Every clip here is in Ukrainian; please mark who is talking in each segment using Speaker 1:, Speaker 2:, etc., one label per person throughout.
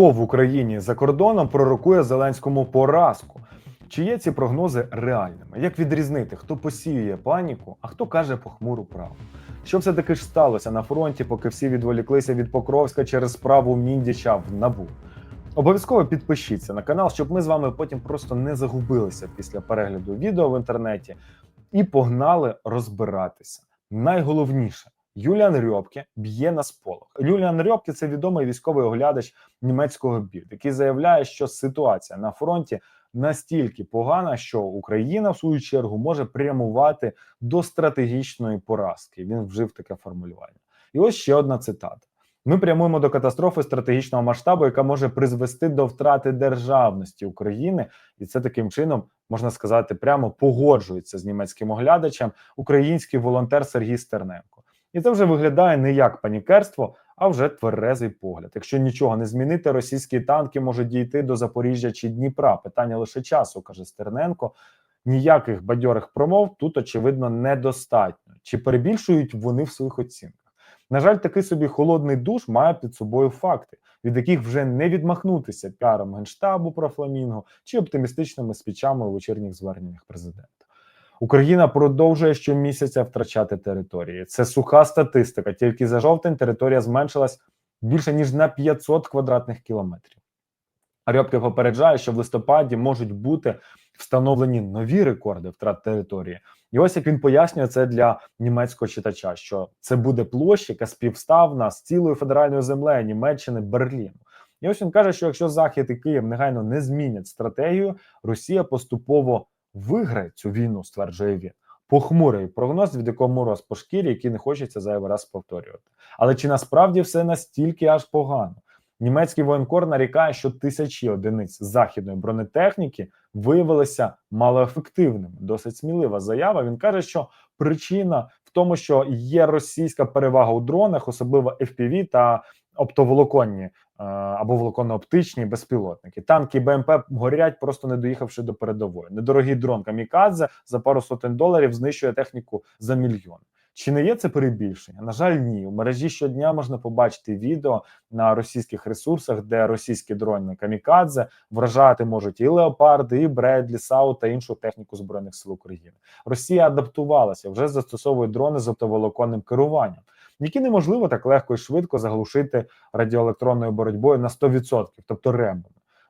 Speaker 1: Хто в Україні за кордоном пророкує Зеленському поразку? Чи є ці прогнози реальними? Як відрізнити, хто посіює паніку, а хто каже похмуру правду? Що все таки ж сталося на фронті, поки всі відволіклися від Покровська через справу Міндіча в набу? Обов'язково підпишіться на канал, щоб ми з вами потім просто не загубилися після перегляду відео в інтернеті і погнали розбиратися. Найголовніше. Юліан Рьопке б'є на сполох. Юліан Рьопке – це відомий військовий оглядач німецького БІД, який заявляє, що ситуація на фронті настільки погана, що Україна в свою чергу може прямувати до стратегічної поразки. Він вжив таке формулювання. І ось ще одна цитата: ми прямуємо до катастрофи стратегічного масштабу, яка може призвести до втрати державності України, і це таким чином можна сказати прямо погоджується з німецьким оглядачем український волонтер Сергій Стерненко. І це вже виглядає не як панікерство, а вже тверезий погляд. Якщо нічого не змінити, російські танки можуть дійти до Запоріжжя чи Дніпра. Питання лише часу, каже Стерненко. Ніяких бадьорих промов тут очевидно недостатньо. Чи перебільшують вони в своїх оцінках? На жаль, такий собі холодний душ має під собою факти, від яких вже не відмахнутися піаром генштабу про фламінго чи оптимістичними спічами у вечірніх зверненнях президента. Україна продовжує щомісяця втрачати території. Це суха статистика. Тільки за жовтень територія зменшилась більше ніж на 500 квадратних кілометрів. Рьопке попереджає, що в листопаді можуть бути встановлені нові рекорди втрат території. І ось як він пояснює це для німецького читача, що це буде площа, яка співставна з цілою федеральною землею Німеччини Берліну. І ось він каже, що якщо Захід і Київ негайно не змінять стратегію, Росія поступово виграє цю війну, стверджує він. Похмурий прогноз, від якого мороз по шкірі, який не хочеться зайвий раз повторювати. Але чи насправді все настільки аж погано? Німецький воєнкор нарікає, що тисячі одиниць західної бронетехніки виявилися малоефективними. Досить смілива заява. Він каже, що причина в тому, що є російська перевага у дронах, особливо FPV та оптоволоконні е, або волоконно-оптичні безпілотники. Танки БМП горять, просто не доїхавши до передової. Недорогий дрон Камікадзе за пару сотень доларів знищує техніку за мільйон. Чи не є це перебільшення? На жаль, ні. У мережі щодня можна побачити відео на російських ресурсах, де російські дрони камікадзе вражати можуть і леопарди, і Бредлі, САУ та іншу техніку збройних сил України. Росія адаптувалася, вже застосовує дрони з оптоволоконним керуванням, які неможливо так легко і швидко заглушити радіоелектронною боротьбою на 100%, тобто ремами.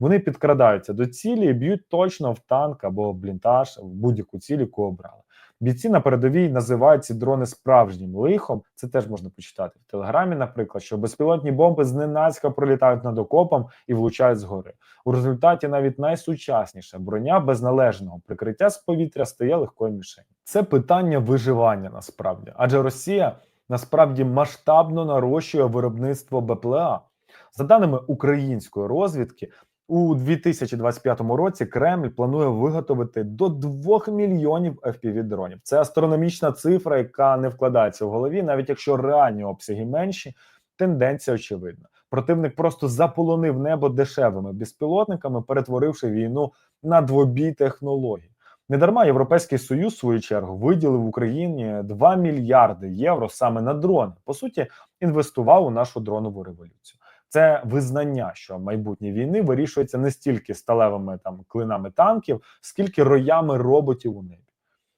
Speaker 1: Вони підкрадаються до цілі і б'ють точно в танк або блінтаж, в будь-яку ціль, яку обрали. Бійці на передовій називають ці дрони справжнім лихом. Це теж можна почитати в телеграмі, наприклад, що безпілотні бомби зненацька пролітають над окопом і влучають згори. У результаті навіть найсучасніша броня без належного прикриття з повітря стає легкою мішень. Це питання виживання насправді, адже Росія насправді масштабно нарощує виробництво БПЛА. За даними української розвідки, у 2025 році Кремль планує виготовити до 2 мільйонів fpv дронів. Це астрономічна цифра, яка не вкладається в голові, навіть якщо реальні обсяги менші. Тенденція очевидна. Противник просто заполонив небо дешевими безпілотниками, перетворивши війну на двобій технологій. Недарма Європейський Союз, в свою чергу, виділив Україні 2 мільярди євро саме на дрони. По суті, інвестував у нашу дронову революцію. Це визнання, що майбутнє війни вирішується не стільки сталевими там клинами танків, скільки роями роботів у небі.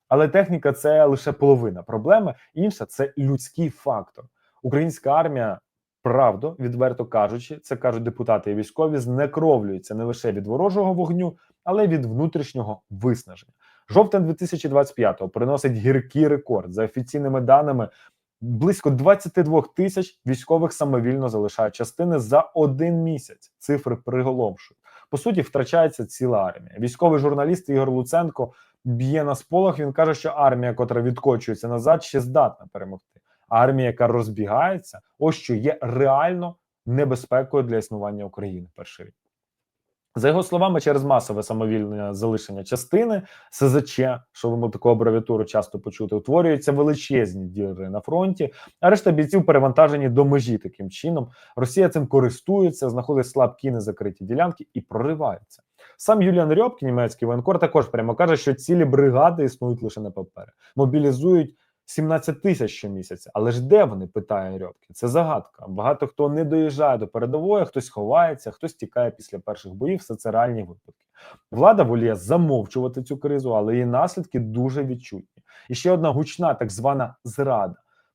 Speaker 1: Але техніка це лише половина проблеми. Інша це людський фактор. Українська армія, правду відверто кажучи, це кажуть депутати і військові, знекровлюється не лише від ворожого вогню, але й від внутрішнього виснаження. Жовтень 2025-го приносить гіркий рекорд за офіційними даними. Близько 22 тисяч військових самовільно залишають частини за один місяць. Цифри приголомшують. По суті, втрачається ціла армія. Військовий журналіст Ігор Луценко б'є на сполох. Він каже, що армія, котра відкочується назад, ще здатна перемогти. Армія, яка розбігається, ось що є реально небезпекою для існування України. Перший рік. За його словами, через масове самовільне залишення частини СЗЧ, що ви таку абревіатуру часто почути, утворюються величезні діри на фронті, а решта бійців перевантажені до межі таким чином. Росія цим користується, знаходить слабкі незакриті ділянки і проривається. Сам Юліан Рьопкі, німецький воєнкор, також прямо каже, що цілі бригади існують лише на папері, мобілізують 17 тисяч щомісяця. Але ж де вони? питає Рьобки. Це загадка. Багато хто не доїжджає до передової, хтось ховається, хтось тікає після перших боїв. Все це реальні випадки. Влада воліє замовчувати цю кризу, але її наслідки дуже відчутні. І ще одна гучна так звана зрада.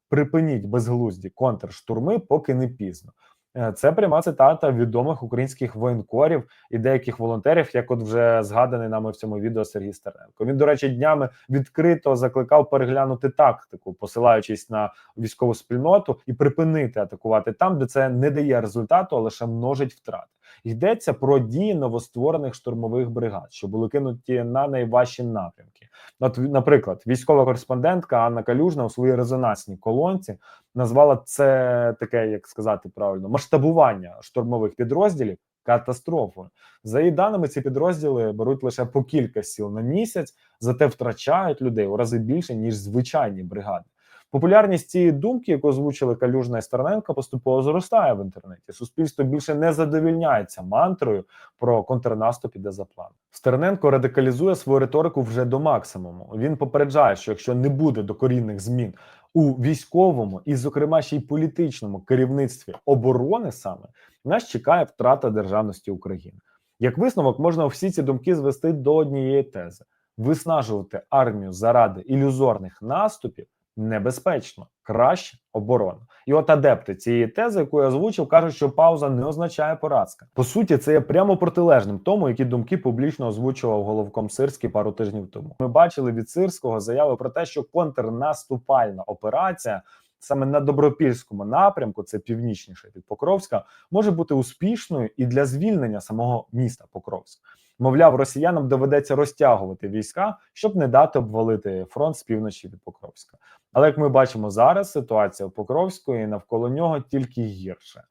Speaker 1: Припиніть безглузді контрштурми, поки не пізно. Е, Це пряма цитата відомих українських воєнкорів і деяких волонтерів, як от вже згаданий нами в цьому відео Сергій Стерненко. Він, до речі, днями відкрито закликав переглянути тактику, посилаючись на військову спільноту і припинити атакувати там, де це не дає результату, а лише множить втрати. Йдеться про дії новостворених штурмових бригад, що були кинуті на найважчі напрямки. От, наприклад, військова кореспондентка Анна Калюжна у своїй резонансній колонці назвала це таке, як сказати правильно, масштабування штурмових підрозділів катастрофою. За її даними, ці підрозділи беруть лише по кілька сіл на місяць, зате втрачають людей у рази більше ніж звичайні бригади. Популярність цієї думки, яку озвучили Калюжна і Стерненко, поступово зростає в інтернеті. Суспільство більше не задовільняється мантрою про контрнаступ іде за планом. Стерненко радикалізує свою риторику вже до максимуму. Він попереджає, що якщо не буде докорінних змін у військовому і, зокрема, ще й політичному керівництві оборони, саме нас чекає втрата державності України. Як висновок, можна всі ці думки звести до однієї тези: виснажувати армію заради ілюзорних наступів небезпечно, краще оборона. І от адепти цієї тези, яку я озвучив, кажуть, що пауза не означає поразка. По суті, це є прямо протилежним тому, які думки публічно озвучував головком Сирський пару тижнів тому. Ми бачили від Сирського заяви про те, що контрнаступальна операція. Саме на добропільському напрямку, це північніше від Покровська, може бути успішною і для звільнення самого міста Покровська. Мовляв, росіянам доведеться розтягувати війська, щоб не дати обвалити фронт з півночі від Покровська. Але як ми бачимо зараз, ситуація в Покровську і навколо нього тільки гірше.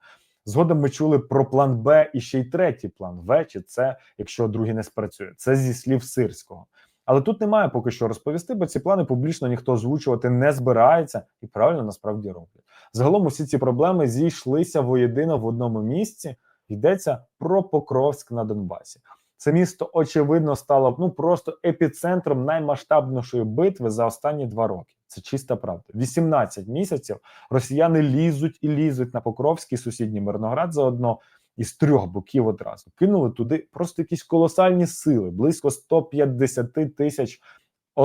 Speaker 1: Згодом ми чули про план Б і ще й третій план В, чи це, якщо другий не спрацює. Це зі слів Сирського. Але тут немає поки що розповісти, бо ці плани публічно ніхто озвучувати не збирається і правильно насправді роблять. Загалом усі ці проблеми зійшлися воєдино в одному місці. Йдеться про Покровськ на Донбасі. Це місто очевидно стало ну просто епіцентром наймасштабнішої битви за останні два роки. Це чиста правда. 18 місяців росіяни лізуть і лізуть на Покровський сусідній Мирноград заодно із трьох боків одразу. Кинули туди просто якісь колосальні сили, близько 150 тисяч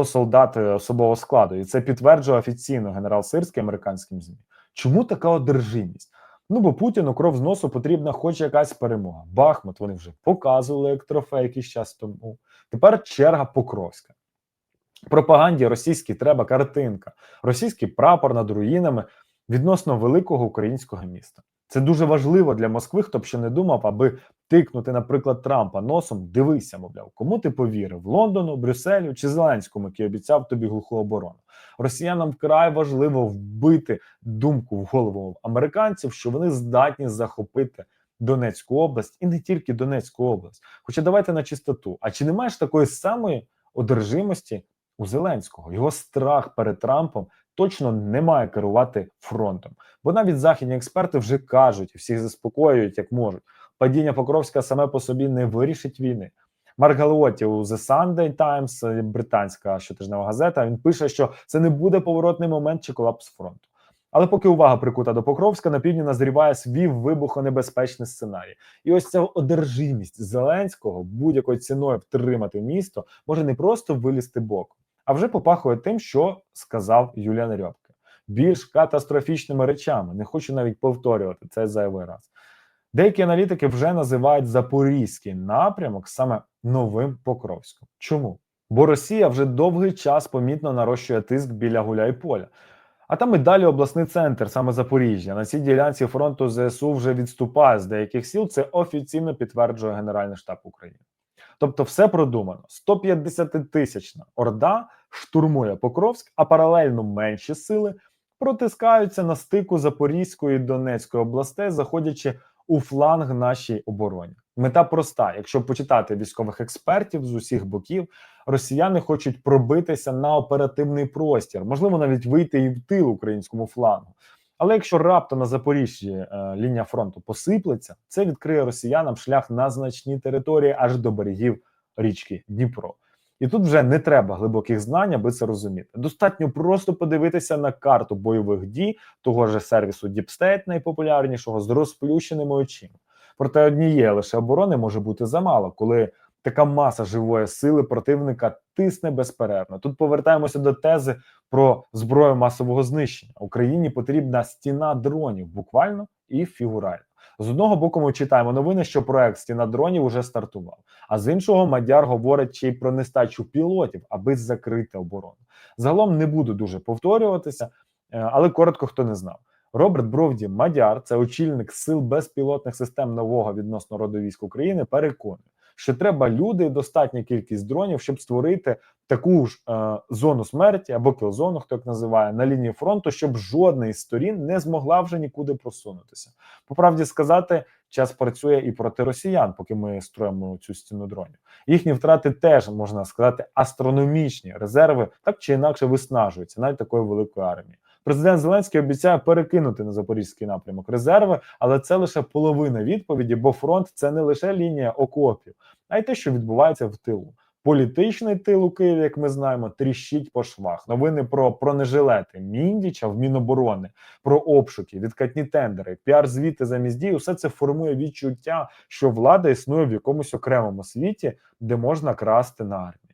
Speaker 1: солдат особового складу. І це підтверджує офіційно генерал Сирський американським ЗМІ. Чому така одержимість? Ну бо Путіну кров з носу потрібна хоч якась перемога. Бахмут вони вже показували як трофей якийсь час тому. Тепер черга Покровська. Пропаганді російській треба картинка, російський прапор над руїнами відносно великого українського міста. Це дуже важливо для Москви, хто б ще не думав, аби тикнути, наприклад, Трампа носом. Дивися, мовляв, кому ти повірив Лондону, Брюсселю чи Зеленському, який обіцяв тобі глуху оборону. Росіянам вкрай важливо вбити думку в голову американців, що вони здатні захопити Донецьку область і не тільки Донецьку область. Хоча давайте на чистоту. А чи немає ж такої самої одержимості у Зеленського? Його страх перед Трампом точно не має керувати фронтом. Бо навіть західні експерти вже кажуть всіх заспокоюють, як можуть. Падіння Покровська саме по собі не вирішить війни. Марк Галуоті у The Sunday Times, британська щотижнева газета. Він пише, що це не буде поворотний момент чи колапс фронту. Але поки увага прикута до Покровська, на півдні назріває свій вибухонебезпечний сценарій. І ось ця одержимість Зеленського будь-якою ціною втримати місто може не просто вилізти боком, а вже попахує тим, що сказав Юліан Рьобке. Більш катастрофічними речами. Не хочу навіть повторювати це зайвий раз. Деякі аналітики вже називають запорізький напрямок саме новим Покровськом. Чому? Бо Росія вже довгий час помітно нарощує тиск біля Гуляйполя. А там і далі обласний центр, саме Запоріжжя. На цій ділянці фронту ЗСУ вже відступає з деяких сіл. Це офіційно підтверджує Генеральний штаб України. Тобто, все продумано: 150-тисячна орда штурмує Покровськ, а паралельно менші сили протискаються на стику Запорізької і Донецької областей, заходячи у фланг нашій обороні. Мета проста: якщо почитати військових експертів з усіх боків, росіяни хочуть пробитися на оперативний простір, можливо, навіть вийти і в тил українському флангу. Але якщо раптом на Запоріжжі е, лінія фронту посиплеться, це відкриє росіянам шлях на значні території аж до берегів річки Дніпро. І тут вже не треба глибоких знань, аби це розуміти. Достатньо просто подивитися на карту бойових дій того ж сервісу State, найпопулярнішого, з розплющеними очима. Проте однієї лише оборони може бути замало, коли така маса живої сили противника тисне безперервно. Тут повертаємося до тези про зброю масового знищення. Україні потрібна стіна дронів, буквально і фігурально. З одного боку, ми читаємо новини, що проект стіна дронів уже стартував. А з іншого, Мадяр говорить ще й про нестачу пілотів, аби закрити оборону. Загалом не буду дуже повторюватися, е, але коротко хто не знав. Роберт Бровді Мадяр, це очільник сил безпілотних систем нового відносно роду військ України, переконує, що треба люди достатня кількість дронів, щоб створити таку ж е, зону смерті або кілзону, хто як називає, на лінії фронту, щоб жодна із сторін не змогла вже нікуди просунутися. По правді сказати, час працює і проти росіян, поки ми строїмо цю стіну дронів. Їхні втрати теж можна сказати астрономічні резерви, так чи інакше виснажуються навіть такої великої армії. Президент Зеленський обіцяє перекинути на запорізький напрямок резерви, але це лише половина відповіді, бо фронт це не лише лінія окопів, а й те, що відбувається в тилу. Політичний тил у Києві, як ми знаємо, тріщить по швах. Новини про бронежилети Міндіча в Міноборони, про обшуки, відкатні тендери, піар-звіти замість дій. Усе це формує відчуття, що влада існує в якомусь окремому світі, де можна красти на армії.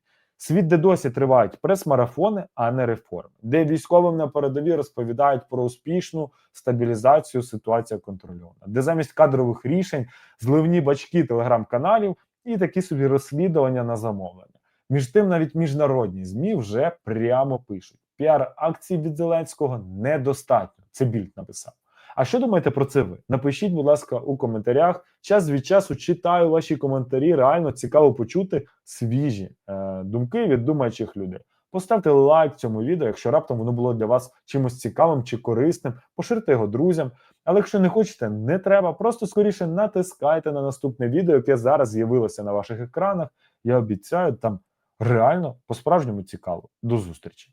Speaker 1: Світ, де досі тривають прес-марафони, а не реформи, де військовим на передовій розповідають про успішну стабілізацію ситуація контрольована, де замість кадрових рішень зливні бачки телеграм-каналів і такі собі розслідування на замовлення. Між тим, навіть міжнародні змі вже прямо пишуть: піар акцій від Зеленського недостатньо. Це більд написав. А що думаєте про це ви? Напишіть, будь ласка, у коментарях. Час від часу читаю ваші коментарі. Реально цікаво почути свіжі е, думки від думаючих людей. Поставте лайк цьому відео, якщо раптом воно було для вас чимось цікавим чи корисним. Поширте його друзям. Але якщо не хочете, не треба. Просто скоріше натискайте на наступне відео, яке зараз з'явилося на ваших екранах. Я обіцяю, там реально по-справжньому цікаво. До зустрічі!